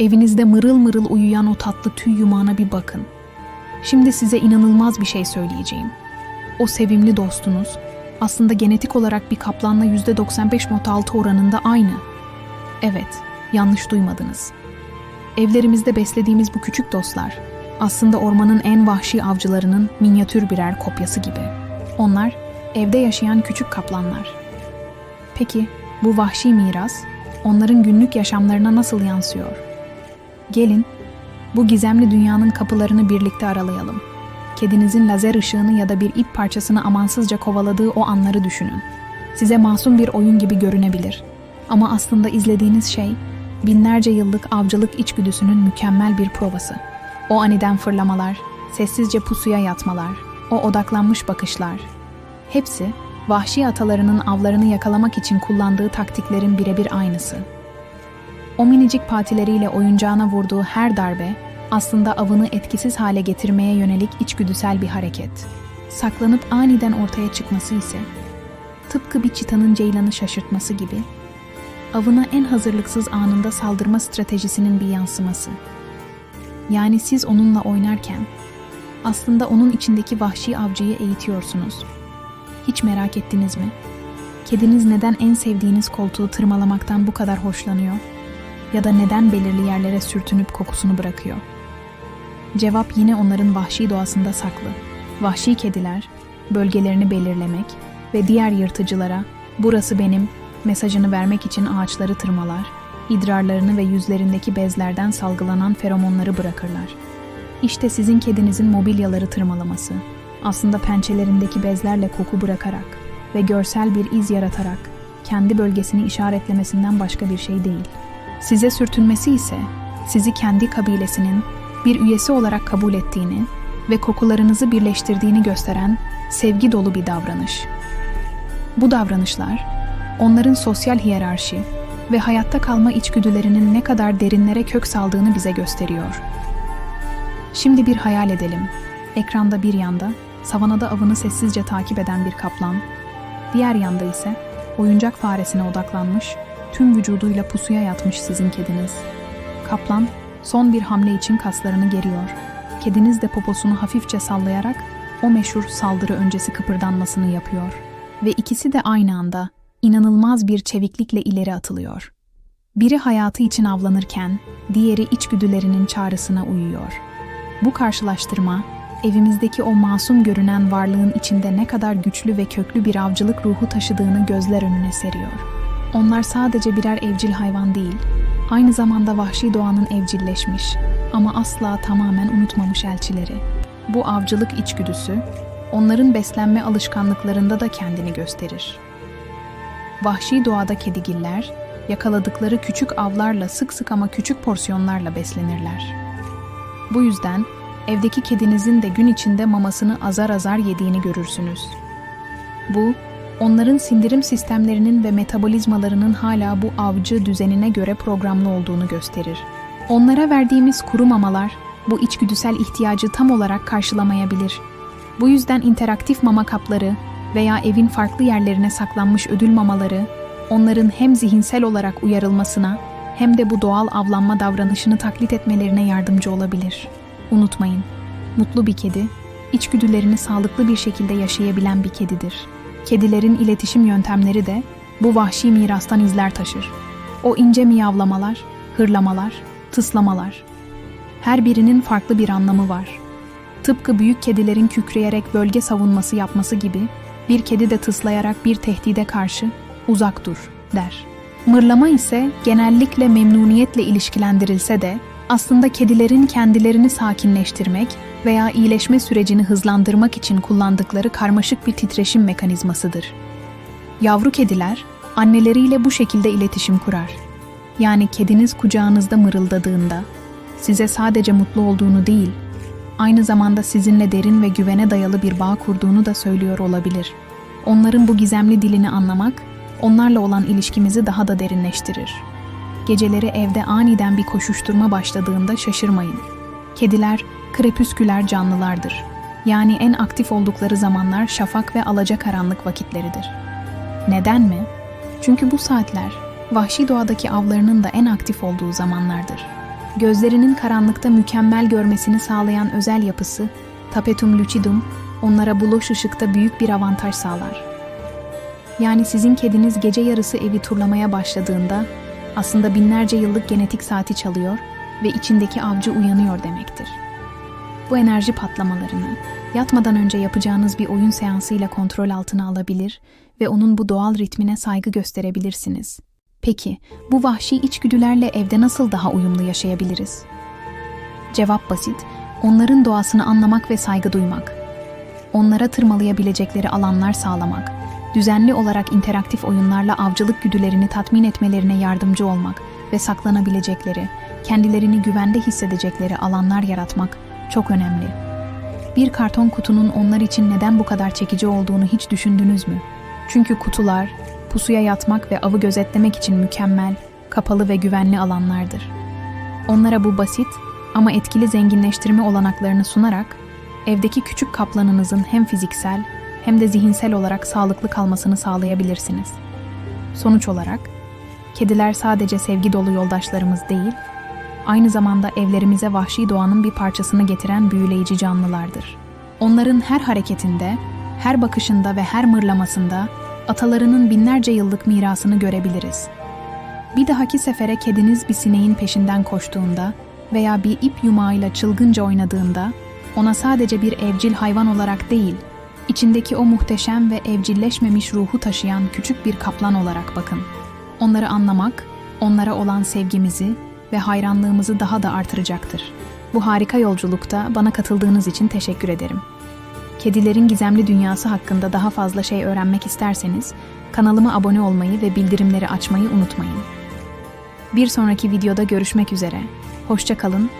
Evinizde mırıl mırıl uyuyan o tatlı tüy yumağına bir bakın. Şimdi size inanılmaz bir şey söyleyeceğim. O sevimli dostunuz aslında genetik olarak bir kaplanla %95.6 oranında aynı. Evet, yanlış duymadınız. Evlerimizde beslediğimiz bu küçük dostlar aslında ormanın en vahşi avcılarının minyatür birer kopyası gibi. Onlar evde yaşayan küçük kaplanlar. Peki bu vahşi miras onların günlük yaşamlarına nasıl yansıyor? Gelin bu gizemli dünyanın kapılarını birlikte aralayalım. Kedinizin lazer ışığını ya da bir ip parçasını amansızca kovaladığı o anları düşünün. Size masum bir oyun gibi görünebilir. Ama aslında izlediğiniz şey binlerce yıllık avcılık içgüdüsünün mükemmel bir provası. O aniden fırlamalar, sessizce pusuya yatmalar, o odaklanmış bakışlar. Hepsi vahşi atalarının avlarını yakalamak için kullandığı taktiklerin birebir aynısı. O minicik patileriyle oyuncağına vurduğu her darbe aslında avını etkisiz hale getirmeye yönelik içgüdüsel bir hareket. Saklanıp aniden ortaya çıkması ise tıpkı bir çitanın ceylanı şaşırtması gibi avına en hazırlıksız anında saldırma stratejisinin bir yansıması. Yani siz onunla oynarken aslında onun içindeki vahşi avcıyı eğitiyorsunuz. Hiç merak ettiniz mi? Kediniz neden en sevdiğiniz koltuğu tırmalamaktan bu kadar hoşlanıyor? Ya da neden belirli yerlere sürtünüp kokusunu bırakıyor? Cevap yine onların vahşi doğasında saklı. Vahşi kediler bölgelerini belirlemek ve diğer yırtıcılara burası benim mesajını vermek için ağaçları tırmalar, idrarlarını ve yüzlerindeki bezlerden salgılanan feromonları bırakırlar. İşte sizin kedinizin mobilyaları tırmalaması. Aslında pençelerindeki bezlerle koku bırakarak ve görsel bir iz yaratarak kendi bölgesini işaretlemesinden başka bir şey değil. Size sürtünmesi ise sizi kendi kabilesinin bir üyesi olarak kabul ettiğini ve kokularınızı birleştirdiğini gösteren sevgi dolu bir davranış. Bu davranışlar onların sosyal hiyerarşi ve hayatta kalma içgüdülerinin ne kadar derinlere kök saldığını bize gösteriyor. Şimdi bir hayal edelim. Ekranda bir yanda savanada avını sessizce takip eden bir kaplan, diğer yanda ise oyuncak faresine odaklanmış, tüm vücuduyla pusuya yatmış sizin kediniz. Kaplan son bir hamle için kaslarını geriyor. Kediniz de poposunu hafifçe sallayarak o meşhur saldırı öncesi kıpırdanmasını yapıyor. Ve ikisi de aynı anda inanılmaz bir çeviklikle ileri atılıyor. Biri hayatı için avlanırken diğeri içgüdülerinin çağrısına uyuyor. Bu karşılaştırma evimizdeki o masum görünen varlığın içinde ne kadar güçlü ve köklü bir avcılık ruhu taşıdığını gözler önüne seriyor. Onlar sadece birer evcil hayvan değil, aynı zamanda vahşi doğanın evcilleşmiş ama asla tamamen unutmamış elçileri. Bu avcılık içgüdüsü onların beslenme alışkanlıklarında da kendini gösterir. Vahşi doğada kedigiller yakaladıkları küçük avlarla sık sık ama küçük porsiyonlarla beslenirler. Bu yüzden evdeki kedinizin de gün içinde mamasını azar azar yediğini görürsünüz. Bu, onların sindirim sistemlerinin ve metabolizmalarının hala bu avcı düzenine göre programlı olduğunu gösterir. Onlara verdiğimiz kuru mamalar bu içgüdüsel ihtiyacı tam olarak karşılamayabilir. Bu yüzden interaktif mama kapları veya evin farklı yerlerine saklanmış ödül mamaları onların hem zihinsel olarak uyarılmasına hem de bu doğal avlanma davranışını taklit etmelerine yardımcı olabilir. Unutmayın, mutlu bir kedi, içgüdülerini sağlıklı bir şekilde yaşayabilen bir kedidir. Kedilerin iletişim yöntemleri de bu vahşi mirastan izler taşır. O ince miyavlamalar, hırlamalar, tıslamalar. Her birinin farklı bir anlamı var. Tıpkı büyük kedilerin kükreyerek bölge savunması yapması gibi bir kedi de tıslayarak bir tehdide karşı uzak dur der. Mırlama ise genellikle memnuniyetle ilişkilendirilse de aslında kedilerin kendilerini sakinleştirmek veya iyileşme sürecini hızlandırmak için kullandıkları karmaşık bir titreşim mekanizmasıdır. Yavru kediler anneleriyle bu şekilde iletişim kurar. Yani kediniz kucağınızda mırıldadığında size sadece mutlu olduğunu değil, aynı zamanda sizinle derin ve güvene dayalı bir bağ kurduğunu da söylüyor olabilir. Onların bu gizemli dilini anlamak, onlarla olan ilişkimizi daha da derinleştirir. Geceleri evde aniden bir koşuşturma başladığında şaşırmayın. Kediler krepüsküler canlılardır. Yani en aktif oldukları zamanlar şafak ve alacakaranlık vakitleridir. Neden mi? Çünkü bu saatler vahşi doğadaki avlarının da en aktif olduğu zamanlardır. Gözlerinin karanlıkta mükemmel görmesini sağlayan özel yapısı, tapetum lucidum, onlara bu ışıkta büyük bir avantaj sağlar. Yani sizin kediniz gece yarısı evi turlamaya başladığında aslında binlerce yıllık genetik saati çalıyor ve içindeki avcı uyanıyor demektir. Bu enerji patlamalarını yatmadan önce yapacağınız bir oyun seansıyla kontrol altına alabilir ve onun bu doğal ritmine saygı gösterebilirsiniz. Peki, bu vahşi içgüdülerle evde nasıl daha uyumlu yaşayabiliriz? Cevap basit, onların doğasını anlamak ve saygı duymak. Onlara tırmalayabilecekleri alanlar sağlamak, düzenli olarak interaktif oyunlarla avcılık güdülerini tatmin etmelerine yardımcı olmak ve saklanabilecekleri, kendilerini güvende hissedecekleri alanlar yaratmak çok önemli. Bir karton kutunun onlar için neden bu kadar çekici olduğunu hiç düşündünüz mü? Çünkü kutular, pusuya yatmak ve avı gözetlemek için mükemmel, kapalı ve güvenli alanlardır. Onlara bu basit ama etkili zenginleştirme olanaklarını sunarak evdeki küçük kaplanınızın hem fiziksel hem de zihinsel olarak sağlıklı kalmasını sağlayabilirsiniz. Sonuç olarak kediler sadece sevgi dolu yoldaşlarımız değil, aynı zamanda evlerimize vahşi doğanın bir parçasını getiren büyüleyici canlılardır. Onların her hareketinde, her bakışında ve her mırlamasında atalarının binlerce yıllık mirasını görebiliriz. Bir dahaki sefere kediniz bir sineğin peşinden koştuğunda veya bir ip yumağıyla çılgınca oynadığında ona sadece bir evcil hayvan olarak değil, içindeki o muhteşem ve evcilleşmemiş ruhu taşıyan küçük bir kaplan olarak bakın. Onları anlamak, onlara olan sevgimizi ve hayranlığımızı daha da artıracaktır. Bu harika yolculukta bana katıldığınız için teşekkür ederim. Kedilerin gizemli dünyası hakkında daha fazla şey öğrenmek isterseniz kanalıma abone olmayı ve bildirimleri açmayı unutmayın. Bir sonraki videoda görüşmek üzere. Hoşça kalın